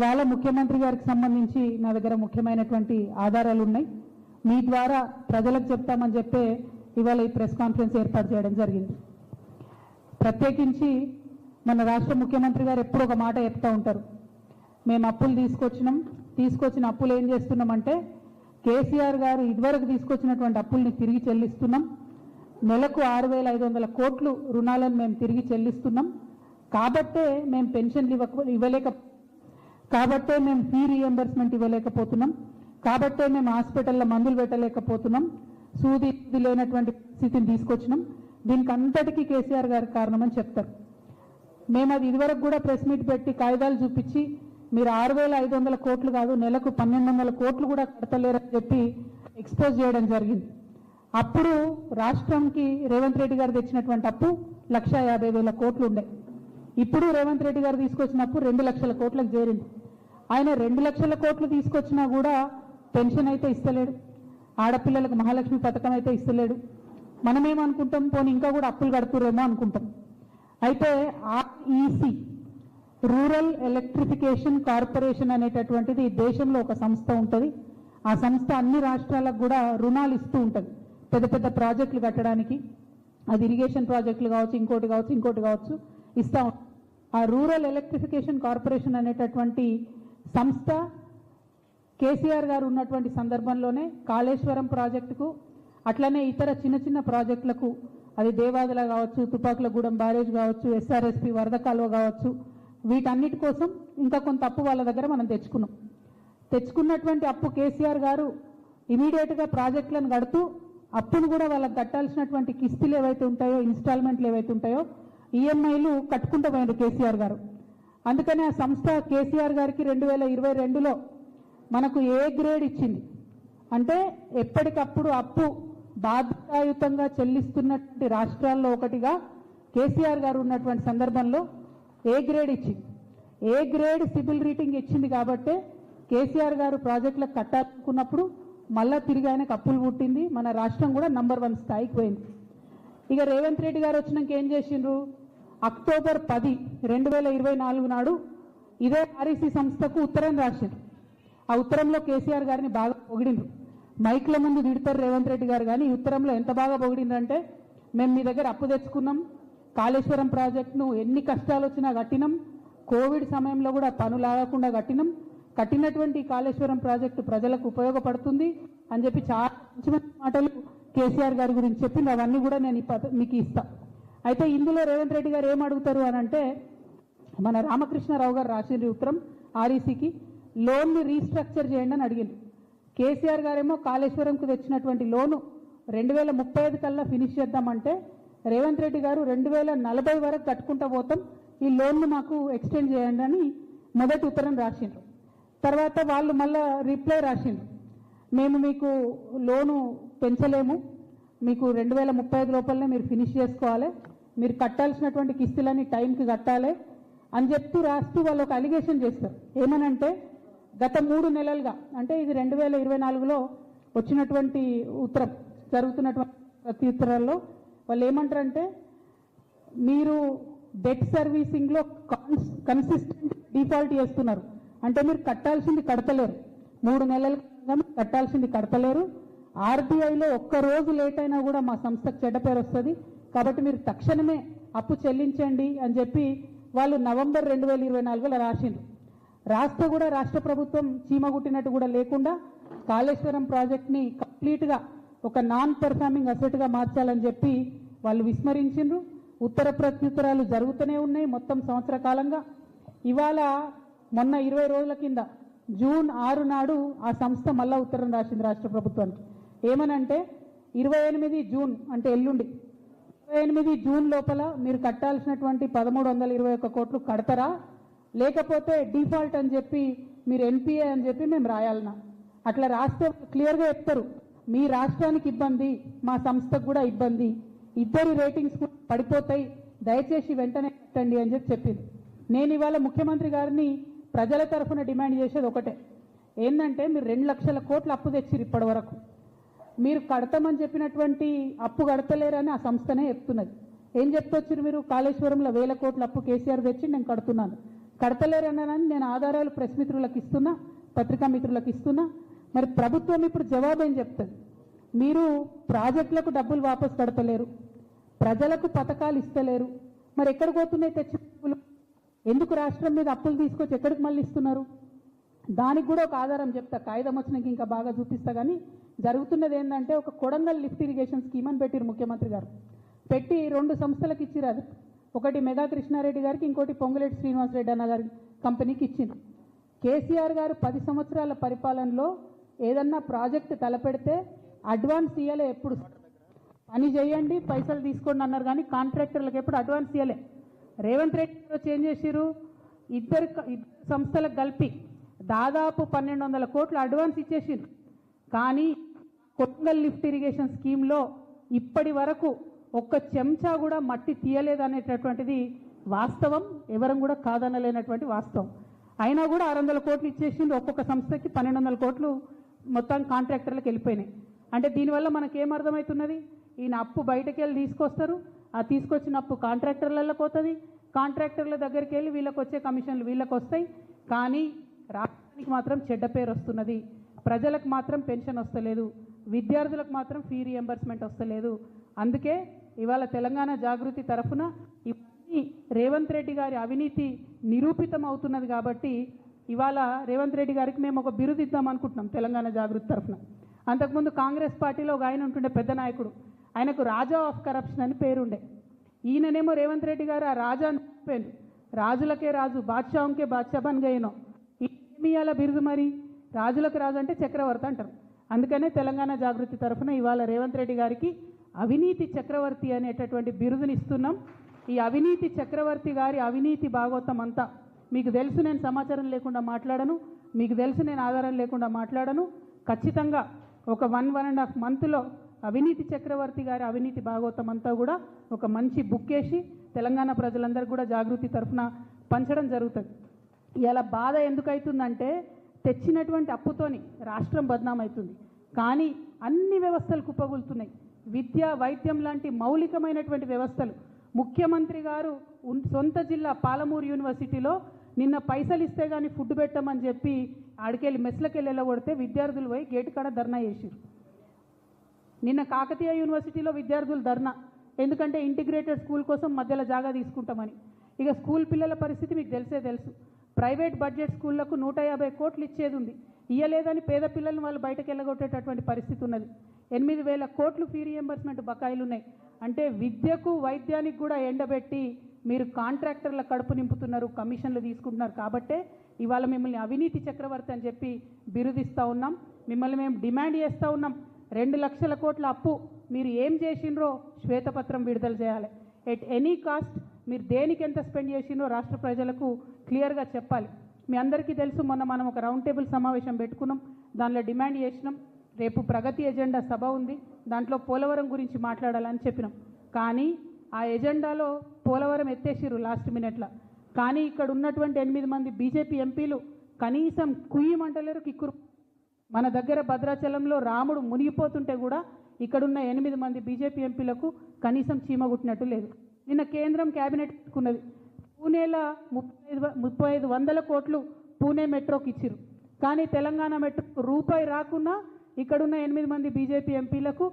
ఇవాళ ముఖ్యమంత్రి గారికి సంబంధించి నా దగ్గర ముఖ్యమైనటువంటి ఆధారాలు ఉన్నాయి. మీ ద్వారా ప్రజలకు చెప్తామని చెప్పే ఇవాళ ఈ ప్రెస్ కాన్ఫరెన్స్ ఏర్పాటు చేయడం జరిగింది. ప్రత్యేకించి మన రాష్ట్ర ముఖ్యమంత్రి గారు ఎప్పుడు ఒక మాట చెప్తూ ఉంటారు. మేము అప్పులు తీసుకొచ్చినాం. తీసుకొచ్చిన అప్పులు ఏం చేస్తున్నామంటే కేసీఆర్ గారు ఇదివరకు తీసుకొచ్చినటువంటి అప్పుల్ని తిరిగి చెల్లిస్తున్నాం. నెలకు ఆరు వేల ఐదు వందల కోట్లు రుణాలను మేము తిరిగి చెల్లిస్తున్నాం. కాబట్టే మేము పెన్షన్లు ఇవ్వక ఇవ్వలేక కాబట్టే మేము ఫీ రీఎంబర్స్మెంట్ ఇవ్వలేకపోతున్నాం. కాబట్టే మేము హాస్పిటల్లో మందులు పెట్టలేకపోతున్నాం. సూది లేనటువంటి స్థితిని తీసుకొచ్చినాం. దీనికి అంతటికీ కేసీఆర్ గారు కారణమని చెప్తారు. మేము అది ఇదివరకు కూడా ప్రెస్ మీట్ పెట్టి కాగితాలు చూపించి మీరు ఆరు వేల ఐదు వందల కోట్లు కాదు నెలకు పన్నెండు వందల కోట్లు కూడా కడతలేరని చెప్పి ఎక్స్పోజ్ చేయడం జరిగింది. అప్పుడు రాష్ట్రంకి రేవంత్ రెడ్డి గారు తెచ్చినటువంటి అప్పు లక్ష యాభై వేల కోట్లు ఉండే. ఇప్పుడు రేవంత్ రెడ్డి గారు తీసుకొచ్చినప్పుడు రెండు లక్షల కోట్లకు చేరింది. ఆయన రెండు లక్షల కోట్లు తీసుకొచ్చినా కూడా పెన్షన్ అయితే ఇస్తలేడు. ఆడపిల్లలకు మహాలక్ష్మి పథకం అయితే ఇస్తలేడు. మనమేమనుకుంటాం పోనీ ఇంకా కూడా అప్పులు కడుతురేమో అనుకుంటాం. అయితే ఆర్ఈసి రూరల్ ఎలక్ట్రిఫికేషన్ కార్పొరేషన్ అనేటటువంటిది దేశంలో ఒక సంస్థ ఉంటుంది. ఆ సంస్థ అన్ని రాష్ట్రాలకు కూడా రుణాలు ఇస్తూ ఉంటుంది. పెద్ద పెద్ద ప్రాజెక్టులు కట్టడానికి. అది ఇరిగేషన్ ప్రాజెక్టులు కావచ్చు ఇంకోటి కావచ్చు ఇంకోటి కావచ్చు ఇస్తూ ఆ రూరల్ ఎలక్ట్రిఫికేషన్ కార్పొరేషన్ అనేటటువంటి సంస్థ కేసీఆర్ గారు ఉన్నటువంటి సందర్భంలోనే కాళేశ్వరం ప్రాజెక్టుకు అట్లనే ఇతర చిన్న చిన్న ప్రాజెక్టులకు అది దేవాదల కావచ్చు తుపాకులగూడెం బ్యారేజ్ కావచ్చు ఎస్ఆర్ఎస్పి వరద కాలువ కావచ్చు వీటన్నిటి కోసం ఇంకా కొంత అప్పు వాళ్ళ దగ్గర మనం తెచ్చుకున్నాం. తెచ్చుకున్నటువంటి అప్పు కేసీఆర్ గారు ఇమీడియట్గా ప్రాజెక్టులను కడుతూ అప్పును కూడా వాళ్ళకి కట్టాల్సినటువంటి కిస్తులు ఏవైతే ఉంటాయో ఇన్స్టాల్మెంట్లు ఏవైతే ఉంటాయో ఈఎంఐలు కట్టుకుంటూ పోయారు కేసీఆర్ గారు. అందుకని ఆ సంస్థ కేసీఆర్ గారికి రెండు వేల ఇరవై రెండులో మనకు ఏ గ్రేడ్ ఇచ్చింది? అంటే ఎప్పటికప్పుడు అప్పు బాధ్యతాయుతంగా చెల్లిస్తున్నటువంటి రాష్ట్రాల్లో ఒకటిగా కేసీఆర్ గారు ఉన్నటువంటి సందర్భంలో ఏ గ్రేడ్ ఇచ్చింది? ఏ గ్రేడ్ సిబిల్ రేటింగ్ ఇచ్చింది కాబట్టే కేసీఆర్ గారు ప్రాజెక్టులకు కట్టాలనుకున్నప్పుడు మళ్ళా తిరిగి ఆయనకు అప్పులు పుట్టింది. మన రాష్ట్రం కూడా నంబర్ వన్ స్థాయికి పోయింది. ఇక రేవంత్ రెడ్డి గారు వచ్చినాక ఏం చేసిండ్రు? అక్టోబర్ పది రెండు వేల ఇరవై నాలుగు నాడు ఇదే ఆర్ఈసీ సంస్థకు ఉత్తరం రాశారు ఆ ఉత్తరంలో కేసీఆర్ గారిని బాగా పొగిడిండ్రు. మైక్ల ముందు తిడతారు రేవంత్ రెడ్డి గారు కానీ ఉత్తరంలో ఎంత బాగా పొగిడిండ్రంటే మేము మీ దగ్గర అప్పు తెచ్చుకున్నాం కాళేశ్వరం ప్రాజెక్టును ఎన్ని కష్టాలు వచ్చినా కట్టినాం కోవిడ్ సమయంలో కూడా పనులు ఆగకుండా కట్టినాం కట్టినటువంటి కాళేశ్వరం ప్రాజెక్టు ప్రజలకు ఉపయోగపడుతుంది అని చెప్పి చాలా మంచి మంచి మాటలు కేసీఆర్ గారి గురించి చెప్పింది అవన్నీ కూడా నేను మీకు ఇస్తాను అయితే ఇందులో రేవంత్ రెడ్డి గారు ఏం అడుగుతారు అని అంటే మన రామకృష్ణారావు గారు రాసిన ఉత్తరం ఆర్ఈసీకి లోన్ని రీస్ట్రక్చర్ చేయండి అని అడిగింది కేసీఆర్ గారేమో కాళేశ్వరంకు తెచ్చినటువంటి లోను రెండు వేల ముప్పై ఐదు కల్లా ఫినిష్ చేద్దామంటే రేవంత్ రెడ్డి గారు రెండు వేల నలభై వరకు కట్టుకుంటా పోతాం ఈ లోన్ను మాకు ఎక్స్టెండ్ చేయండి అని మొదటి ఉత్తరం రాసిండ్రు. తర్వాత వాళ్ళు మళ్ళా రిప్లై రాసిండ్రు. మేము మీకు లోను పెంచలేము మీకు రెండు వేల ముప్పై ఐదు లోపలనే మీరు ఫినిష్ చేసుకోవాలి మీరు కట్టాల్సినటువంటి కిస్తులని టైంకి కట్టాలి అని చెప్తూ రాస్తూ వాళ్ళు ఒక అలిగేషన్ చేస్తారు. ఏమనంటే గత మూడు నెలలుగా అంటే ఇది రెండు వేల ఇరవై నాలుగులో వచ్చినటువంటి ఉత్తరం జరుగుతున్నటువంటి ప్రతి ఉత్తరాల్లో వాళ్ళు ఏమంటారంటే మీరు డెట్ సర్వీసింగ్లో కన్సిస్టెంట్ డిఫాల్ట్ చేస్తున్నారు. అంటే మీరు కట్టాల్సింది కడతలేరు. మూడు నెలలు కట్టాల్సింది కడతలేరు. ఆర్బీఐలో ఒక్క రోజు లేట్ అయినా కూడా మా సంస్థకు చెడ్డ పేరు వస్తుంది. కాబట్టి మీరు తక్షణమే అప్పు చెల్లించండి అని చెప్పి వాళ్ళు నవంబర్ రెండు వేల ఇరవై నాలుగులో రాసిండ్రు. రాస్తే కూడా రాష్ట్ర ప్రభుత్వం చీమగుట్టినట్టు కూడా లేకుండా కాళేశ్వరం ప్రాజెక్ట్ని కంప్లీట్గా ఒక నాన్ పెర్ఫార్మింగ్ అసెట్గా మార్చాలని చెప్పి వాళ్ళు విస్మరించిండ్రు. ఉత్తర ప్రత్యుత్తరాలు జరుగుతూనే ఉన్నాయి మొత్తం సంవత్సర కాలంగా. ఇవాళ మొన్న ఇరవై రోజుల కింద జూన్ ఆరు నాడు ఆ సంస్థ మళ్ళా ఉత్తరం రాసింది రాష్ట్ర ప్రభుత్వానికి. ఏమనంటే ఇరవై ఎనిమిది జూన్ అంటే ఎల్లుండి. ఇరవై ఎనిమిది జూన్ లోపల మీరు కట్టాల్సినటువంటి పదమూడు వందల ఇరవై ఒక్క కోట్లు కడతారా? లేకపోతే డిఫాల్ట్ అని చెప్పి మీరు ఎన్పిఏ అని చెప్పి మేము రాయాలనా? అట్లా రాస్తే క్లియర్గా చెప్తారు. మీ రాష్ట్రానికి ఇబ్బంది మా సంస్థకు కూడా ఇబ్బంది. ఇద్దరి రేటింగ్స్ పడిపోతాయి. దయచేసి వెంటనే కట్టండి అని చెప్పి చెప్పింది. నేను ఇవాళ ముఖ్యమంత్రి గారిని ప్రజల తరఫున డిమాండ్ చేసేది ఒకటే. ఏంటంటే మీరు రెండు లక్షల కోట్లు అప్పు తెచ్చిరు ఇప్పటి వరకు. మీరు కడతామని చెప్పినటువంటి అప్పు కడతలేరని ఆ సంస్థనే చెప్తున్నది. ఏం చెప్తొచ్చారు మీరు? కాళేశ్వరంలో వేల కోట్ల అప్పు కేసీఆర్ తెచ్చి నేను కడుతున్నాను. కడతలేరనని నేను ఆధారాలు ప్రెస్ మిత్రులకు ఇస్తున్నా పత్రికా మిత్రులకు ఇస్తున్నా. మరి ప్రభుత్వం ఇప్పుడు జవాబు ఏం చెప్తుంది? మీరు ప్రాజెక్టులకు డబ్బులు వాపస్ కడతలేరు. ప్రజలకు పథకాలు ఇస్తలేరు. మరి ఎక్కడికి పోతున్నాయి తెచ్చి? ఎందుకు రాష్ట్రం మీద అప్పులు తీసుకొచ్చి ఎక్కడికి మళ్ళీ ఇస్తున్నారు? దానికి కూడా ఒక ఆధారం చెప్తా. కాగితం వచ్చినాక ఇంకా బాగా చూపిస్తా కానీ జరుగుతున్నది ఏంటంటే ఒక కొడంగల్ లిఫ్ట్ ఇరిగేషన్ స్కీమ్ అని పెట్టిరు ముఖ్యమంత్రి గారు. పెట్టి రెండు సంస్థలకు ఇచ్చిరు అది. ఒకటి మెగా కృష్ణారెడ్డి గారికి ఇంకోటి పొంగులేటి శ్రీనివాసరెడ్డి అన్న గారి కంపెనీకి ఇచ్చింది కేసీఆర్ గారు పది సంవత్సరాల పరిపాలనలో ఏదన్నా ప్రాజెక్ట్ తలపెడితే అడ్వాన్స్ ఇయ్యలే ఎప్పుడు. పని చేయండి పైసలు తీసుకోండి అన్నారు కానీ కాంట్రాక్టర్లకు ఎప్పుడు అడ్వాన్స్ ఇవ్వలే రేవంత్ రెడ్డి గారు చేంజ్ చేసిరు ఇద్దరు సంస్థలకు కలిపి దాదాపు పన్నెండు వందల కోట్లు అడ్వాన్స్ ఇచ్చేసింది కానీ కొత్తగల్ లిఫ్ట్ ఇరిగేషన్ స్కీమ్లో ఇప్పటి వరకు ఒక్క చెంచా కూడా మట్టి తీయలేదనేటటువంటిది వాస్తవం ఎవరం కూడా కాదనలేనటువంటి వాస్తవం. అయినా కూడా ఆరు వందల కోట్లు ఇచ్చేసింది ఒక్కొక్క సంస్థకి పన్నెండు వందల కోట్లు మొత్తం కాంట్రాక్టర్లకు వెళ్ళిపోయినాయి. అంటే దీనివల్ల మనకేం అర్థమవుతున్నది ఈయన అప్పు బయటకు వెళ్ళి తీసుకొస్తారు. ఆ తీసుకొచ్చిన అప్పు కాంట్రాక్టర్లకు పోతుంది. కాంట్రాక్టర్ల దగ్గరికి వెళ్ళి వీళ్ళకి వచ్చే కమిషన్లు వీళ్ళకి వస్తాయి కానీ రాష్ట్రానికి మాత్రం చెడ్డ పేరు వస్తున్నది. ప్రజలకు మాత్రం పెన్షన్ వస్తలేదు. విద్యార్థులకు మాత్రం ఫీ రియంబర్స్మెంట్ వస్తలేదు. అందుకే ఇవాళ తెలంగాణ జాగృతి తరఫున ఇవన్నీ రేవంత్ రెడ్డి గారి అవినీతి నిరూపితం అవుతున్నది కాబట్టి ఇవాళ రేవంత్ రెడ్డి గారికి మేము ఒక బిరుదు ఇద్దాం అనుకుంటున్నాం తెలంగాణ జాగృతి తరఫున. అంతకుముందు కాంగ్రెస్ పార్టీలో ఒక ఆయన ఉంటుండే పెద్ద నాయకుడు. ఆయనకు రాజా ఆఫ్ కరప్షన్ అని పేరుండే. ఈయననేమో రేవంత్ రెడ్డి గారు ఆ రాజా అని రాజులకే రాజు బాద్షాహంకే బాద్షా బన్ గయనో ఏమి బిరుదు మరి? రాజులకు రాజు అంటే చక్రవర్తి అంటారు. అందుకనే తెలంగాణ జాగృతి తరఫున ఇవాళ రేవంత్ రెడ్డి గారికి అవినీతి చక్రవర్తి అనేటటువంటి బిరుదుని ఇస్తున్నాం. ఈ అవినీతి చక్రవర్తి గారి అవినీతి భాగవతం అంతా మీకు తెలుసు నేను సమాచారం లేకుండా మాట్లాడను. మీకు తెలుసు నేను ఆధారం లేకుండా మాట్లాడను. ఖచ్చితంగా ఒక వన్ వన్ అండ్ హాఫ్ మంత్లో అవినీతి చక్రవర్తి గారి అవినీతి భాగవతం అంతా కూడా ఒక మంచి బుక్ వేసి తెలంగాణ ప్రజలందరికీ కూడా జాగృతి తరఫున పంచడం జరుగుతుంది. ఇలా బాధ ఎందుకవుతుందంటే తెచ్చినటువంటి అప్పుతోని రాష్ట్రం బదనామవుతుంది కానీ అన్ని వ్యవస్థలు కుప్పగొలుతున్నాయి. విద్య వైద్యం లాంటి మౌలికమైనటువంటి వ్యవస్థలు. ముఖ్యమంత్రి గారు సొంత జిల్లా పాలమూరు యూనివర్సిటీలో నిన్న పైసలు ఇస్తే కానీ ఫుడ్ పెట్టమని చెప్పి ఆడికెళ్ళి మెస్లకెళ్ళి వెళ్ళగొడితే విద్యార్థులు పోయి గేటు కాడ ధర్నా చేసిరు నిన్న కాకతీయ యూనివర్సిటీలో విద్యార్థులు ధర్నా. ఎందుకంటే ఇంటిగ్రేటెడ్ స్కూల్ కోసం మధ్యలో జాగా తీసుకుంటామని. ఇక స్కూల్ పిల్లల పరిస్థితి మీకు తెలిసే తెలుసు. ప్రైవేట్ బడ్జెట్ స్కూళ్ళకు నూట యాభై కోట్లు ఇచ్చేది ఉంది ఇయ్యలేదని పేద పిల్లల్ని వాళ్ళు బయటకు వెళ్ళగొట్టేటటువంటి పరిస్థితి ఉన్నది. ఎనిమిది వేల కోట్లు ఫీ రియంబర్స్మెంట్ బకాయిలు ఉన్నాయి అంటే విద్యకు వైద్యానికి కూడా ఎండబెట్టి మీరు కాంట్రాక్టర్ల కడుపు నింపుతున్నారు కమిషన్లు తీసుకుంటున్నారు. కాబట్టే ఇవాళ మిమ్మల్ని అవినీతి చక్రవర్తి అని చెప్పి బిరుదిస్తూ ఉన్నాం. మిమ్మల్ని మేము డిమాండ్ చేస్తూ ఉన్నాం. రెండు లక్షల కోట్ల అప్పు మీరు ఏం చేసిండ్రో శ్వేతపత్రం విడుదల చేయాలి. ఎట్ ఎనీ కాస్ట్ మీరు దేనికి ఎంత స్పెండ్ చేసిండ్రో రాష్ట్ర ప్రజలకు క్లియర్గా చెప్పాలి. మీ అందరికీ తెలుసు మొన్న మనం ఒక రౌండ్ టేబుల్ సమావేశం పెట్టుకున్నాం. దానిలో డిమాండ్ చేసినాం. రేపు ప్రగతి ఎజెండా సభ ఉంది. దాంట్లో పోలవరం గురించి మాట్లాడాలని చెప్పినాం. కానీ ఆ ఎజెండాలో పోలవరం ఎత్తేసిర్రు లాస్ట్ మినిట్లో కానీ ఇక్కడ ఉన్నటువంటి ఎనిమిది మంది బీజేపీ ఎంపీలు కనీసం కుయ్యమంటలేరు కిక్కురు. మన దగ్గర భద్రాచలంలో రాముడు మునిగిపోతుంటే కూడా ఇక్కడున్న ఎనిమిది మంది బీజేపీ ఎంపీలకు కనీసం చీమగుట్టినట్టు లేదు. నిన్న కేంద్రం క్యాబినెట్ పెట్టుకున్నది పూణేలో ముప్పై ఐదు వ- ముప్పై ఐదు వందల కోట్లు పూణే మెట్రోకి ఇచ్చిరు కానీ తెలంగాణ మెట్రో రూపాయి రాకున్నా ఇక్కడున్న ఎనిమిది మంది బీజేపీ ఎంపీలకు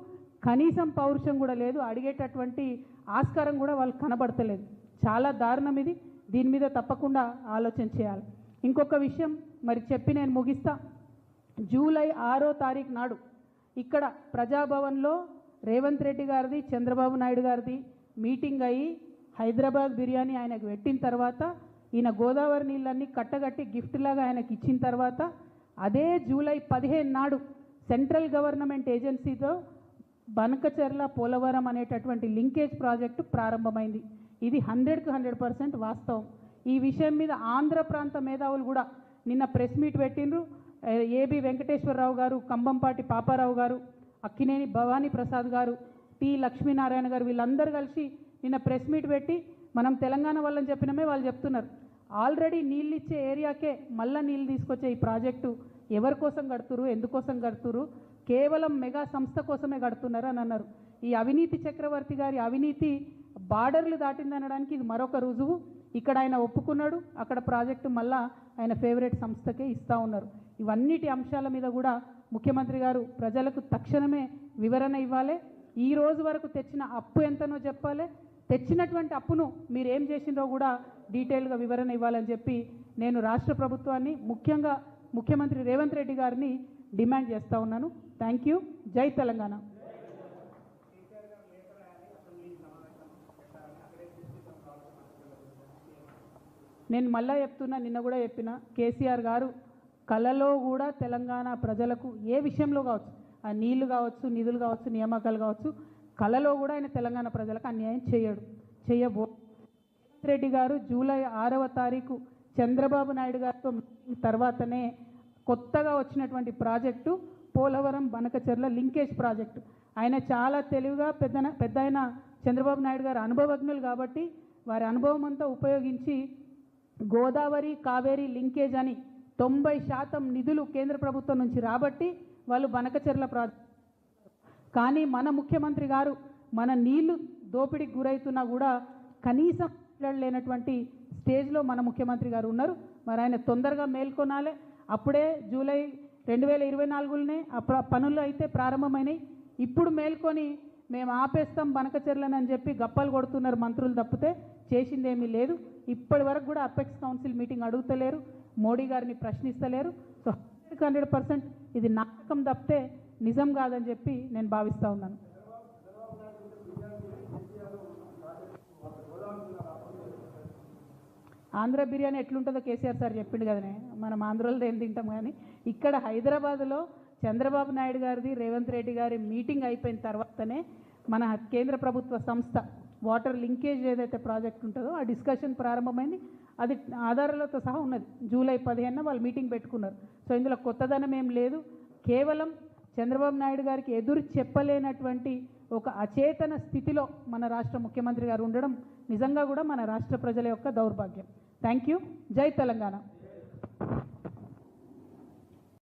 కనీసం పౌరుషం కూడా లేదు. అడిగేటటువంటి ఆస్కారం కూడా వాళ్ళు కనబడతలేదు. చాలా దారుణం ఇది. దీని మీద తప్పకుండా ఆలోచన చేయాలి. ఇంకొక విషయం మరి చెప్పి నేను ముగిస్తా. జూలై ఆరో తారీఖు నాడు ఇక్కడ ప్రజాభవన్లో రేవంత్ రెడ్డి గారిది చంద్రబాబు నాయుడు గారిది మీటింగ్ అయ్యి హైదరాబాద్ బిర్యానీ ఆయనకు పెట్టిన తర్వాత ఈయన గోదావరి నీళ్ళన్నీ కట్టగట్టి గిఫ్ట్ లాగా ఆయనకి ఇచ్చిన తర్వాత అదే జూలై పదిహేను నాడు సెంట్రల్ గవర్నమెంట్ ఏజెన్సీతో బనకచెర్ల పోలవరం అనేటటువంటి లింకేజ్ ప్రాజెక్టు ప్రారంభమైంది. ఇది హండ్రెడ్కి హండ్రెడ్ పర్సెంట్ వాస్తవం. ఈ విషయం మీద ఆంధ్ర ప్రాంత మేధావులు కూడా నిన్న ప్రెస్ మీట్ పెట్టిండ్రు. ఏబి వెంకటేశ్వరరావు గారు కంబంపాటి పాపారావు గారు అక్కినేని భవానీ ప్రసాద్ గారు టి లక్ష్మీనారాయణ గారు వీళ్ళందరూ కలిసి నిన్న ప్రెస్ మీట్ పెట్టి మనం తెలంగాణ వాళ్ళని చెప్పినమే వాళ్ళు చెప్తున్నారు. ఆల్రెడీ నీళ్ళు ఇచ్చే ఏరియాకే మళ్ళీ నీళ్ళు తీసుకొచ్చే ఈ ప్రాజెక్టు ఎవరి కోసం కడుతురు ఎందుకోసం కడుతురు కేవలం మెగా సంస్థ కోసమే కడుతున్నారు అని అన్నారు. ఈ అవినీతి చక్రవర్తి గారి అవినీతి బార్డర్లు దాటిందనడానికి ఇది మరొక రుజువు. ఇక్కడ ఆయన ఒప్పుకున్నాడు అక్కడ ప్రాజెక్టు మళ్ళా ఆయన ఫేవరెట్ సంస్థకే ఇస్తా ఉన్నారు. ఇవన్నిటి అంశాల మీద కూడా ముఖ్యమంత్రి గారు ప్రజలకు తక్షణమే వివరణ ఇవ్వాలి. ఈ రోజు వరకు తెచ్చిన అప్పు ఎంతనో చెప్పాలి. తెచ్చినటువంటి అప్పును మీరు ఏం చేసిందో కూడా డీటెయిల్గా వివరణ ఇవ్వాలని చెప్పి నేను రాష్ట్ర ప్రభుత్వాన్ని ముఖ్యంగా ముఖ్యమంత్రి రేవంత్ రెడ్డి గారిని డిమాండ్ చేస్తూ ఉన్నాను. Thank you. జై తెలంగాణ. నేను మళ్ళా చెప్తున్నా నిన్న కూడా చెప్పిన కేసీఆర్ గారు కళలో కూడా తెలంగాణ ప్రజలకు ఏ విషయంలో కావచ్చు ఆ నీళ్ళు కావచ్చు నిధులు కావచ్చు నియామకాలు కావచ్చు కళలో కూడా ఆయన తెలంగాణ ప్రజలకు అన్యాయం చేయడు చేయబో. రేవంత్ రెడ్డి గారు జూలై ఆరవ తారీఖు చంద్రబాబు నాయుడు గారితో మీటింగ్ తర్వాతనే కొత్తగా వచ్చినటువంటి project Polavaram Banakacherla linkage project. ఆయన చాలా తెలివిగా పెద్ద పెద్ద ఆయన చంద్రబాబు నాయుడు గారు అనుభవజ్ఞులు కాబట్టి వారి అనుభవం అంతా ఉపయోగించి గోదావరి కావేరి లింకేజ్ అని తొంభై శాతం నిధులు కేంద్ర ప్రభుత్వం నుంచి రాబట్టి వాళ్ళు బనకచెర్ల ప్రాజెక్టు కానీ మన ముఖ్యమంత్రి గారు మన నీళ్ళు దోపిడీకి గురవుతున్నా కూడా కనీసం లేనటువంటి స్టేజ్లో మన ముఖ్యమంత్రి గారు ఉన్నారు. మరి ఆయన తొందరగా మేల్కొనాలి. అప్పుడే జూలై రెండు వేల ఇరవై నాలుగులోనే ఆ పనులు అయితే ప్రారంభమైనాయి. ఇప్పుడు మేల్కొని మేము ఆపేస్తాం బనకచెర్లను చెప్పి గప్పలు కొడుతున్నారు మంత్రులు తప్పితే చేసిందేమీ లేదు. ఇప్పటి వరకు కూడా అపెక్స్ కౌన్సిల్ మీటింగ్ అడుగుతలేరు. మోడీ గారిని ప్రశ్నిస్తలేరు. సో హండ్రెడ్ హండ్రెడ్ పర్సెంట్ ఇది నాటకం తప్పితే నిజం కాదని చెప్పి నేను భావిస్తూ ఉన్నాను. ఆంధ్ర బిర్యానీ ఎట్లుంటుందో కేసీఆర్ సార్ చెప్పిండు కదనే మనం ఆంధ్రలో ఏం తింటాం కానీ ఇక్కడ హైదరాబాద్లో చంద్రబాబు నాయుడు గారిది రేవంత్ రెడ్డి గారి మీటింగ్ అయిపోయిన తర్వాతనే మన కేంద్ర ప్రభుత్వ సంస్థ వాటర్ లింకేజ్ ఏదైతే ప్రాజెక్ట్ ఉంటుందో ఆ డిస్కషన్ ప్రారంభమైంది. అది ఆధారాలతో సహా ఉన్నది. జూలై పదిహేనున వాళ్ళు మీటింగ్ పెట్టుకున్నారు. సో ఇందులో కొత్తదనం ఏం లేదు. కేవలం చంద్రబాబు నాయుడు గారికి ఎదురు చెప్పలేనటువంటి ఒక అచేతన స్థితిలో మన రాష్ట్ర ముఖ్యమంత్రి గారు ఉండడం నిజంగా కూడా మన రాష్ట్ర ప్రజల యొక్క దౌర్భాగ్యం. Thank you Jai Telangana.